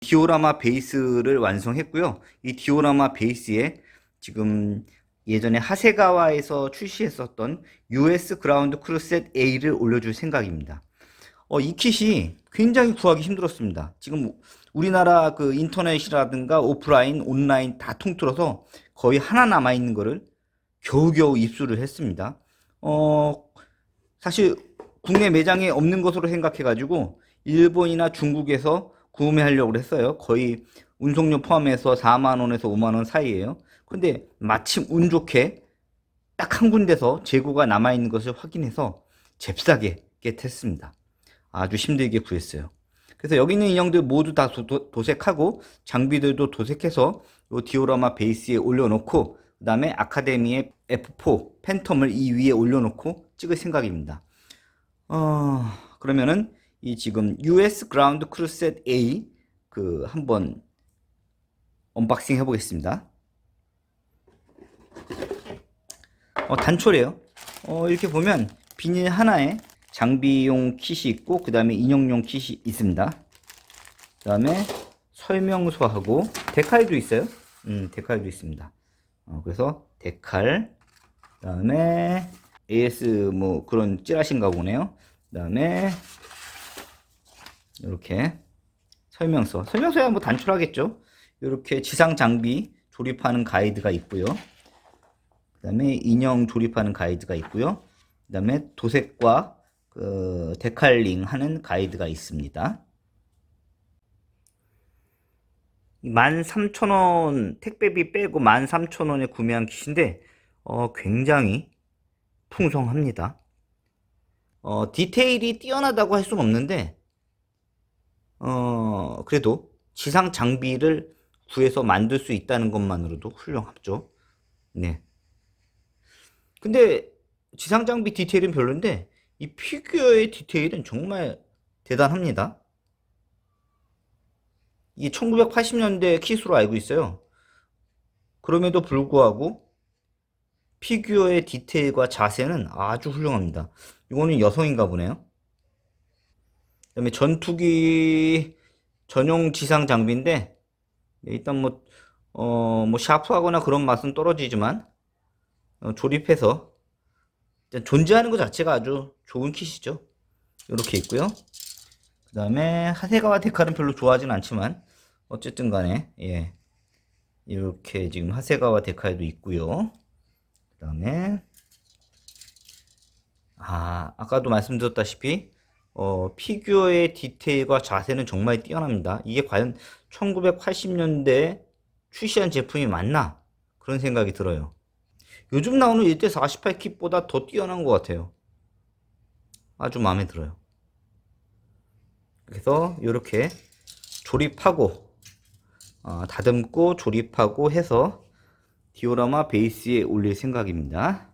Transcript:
디오라마 베이스를 완성했고요. 이 디오라마 베이스에 지금 예전에 하세가와에서 출시했었던 US 그라운드 크루셋 A를 올려줄 생각입니다. 어, 이 킷이 굉장히 구하기 힘들었습니다. 지금 우리나라 그 인터넷이라든가 오프라인, 온라인 다 통틀어서 거의 하나 남아있는 거를 겨우겨우 입수를 했습니다. 어, 사실 국내 매장에 없는 것으로 생각해가지고 일본이나 중국에서 구매하려고 했어요. 거의 운송료 포함해서 4만 원에서 5만 원 사이에요. 근데 마침 운 좋게 딱 한 군데서 재고가 남아 있는 것을 확인해서 잽싸게 겟했습니다. 아주 힘들게 구했어요. 그래서 여기 있는 인형들 모두 다 도, 도색하고 장비들도 도색해서 요 디오라마 베이스에 올려놓고 그 다음에 아카데미의 F4 팬텀을 이 위에 올려놓고 찍을 생각입니다. 어, 그러면은 이 지금 US 그라운드 크루셋 A 그 한번 언박싱 해보겠습니다. 어, 단초래요. 어, 이렇게 보면 비닐 하나에 장비용 킷이 있고 그 다음에 인형용 킷이 있습니다. 그 다음에 설명서하고 데칼도 있어요. 음, 데칼도 있습니다. 어, 그래서 데칼, 그 다음에 AS 뭐 그런 찌라신가 보네요. 그 다음에 이렇게 설명서. 설명서야 뭐 단출하겠죠. 이렇게 지상 장비 조립하는 가이드가 있고요. 그 다음에 인형 조립하는 가이드가 있고요. 그 다음에 도색과 그 데칼링 하는 가이드가 있습니다. 13,000원 택배비 빼고 13,000원에 구매한 킷인데 어, 굉장히 풍성합니다. 어, 디테일이 뛰어나다고 할 수는 없는데 어, 그래도 지상 장비를 구해서 만들 수 있다는 것만으로도 훌륭하죠. 네. 근데 지상 장비 디테일은 별론데 이 피규어의 디테일은 정말 대단합니다. 이게 1980년대 킷으로 알고 있어요. 그럼에도 불구하고 피규어의 디테일과 자세는 아주 훌륭합니다. 이거는 여성인가 보네요. 그다음에 전투기 전용 지상 장비인데 일단 뭐 어, 뭐 샤프하거나 그런 맛은 떨어지지만 어, 조립해서 존재하는 것 자체가 아주 좋은 킷이죠. 이렇게 있고요. 그 다음에 하세가와 데칼은 별로 좋아하진 않지만 어쨌든 간에 예 이렇게 지금 하세가와 데칼도 있고요. 그 다음에 아 아까도 말씀드렸다시피 어, 피규어의 디테일과 자세는 정말 뛰어납니다. 이게 과연 1980년대에 출시한 제품이 맞나? 그런 생각이 들어요. 요즘 나오는 1대 48 kit보다 더 뛰어난 것 같아요. 아주 마음에 들어요. 그래서 이렇게 조립하고 어, 다듬고 조립하고 해서 디오라마 베이스에 올릴 생각입니다.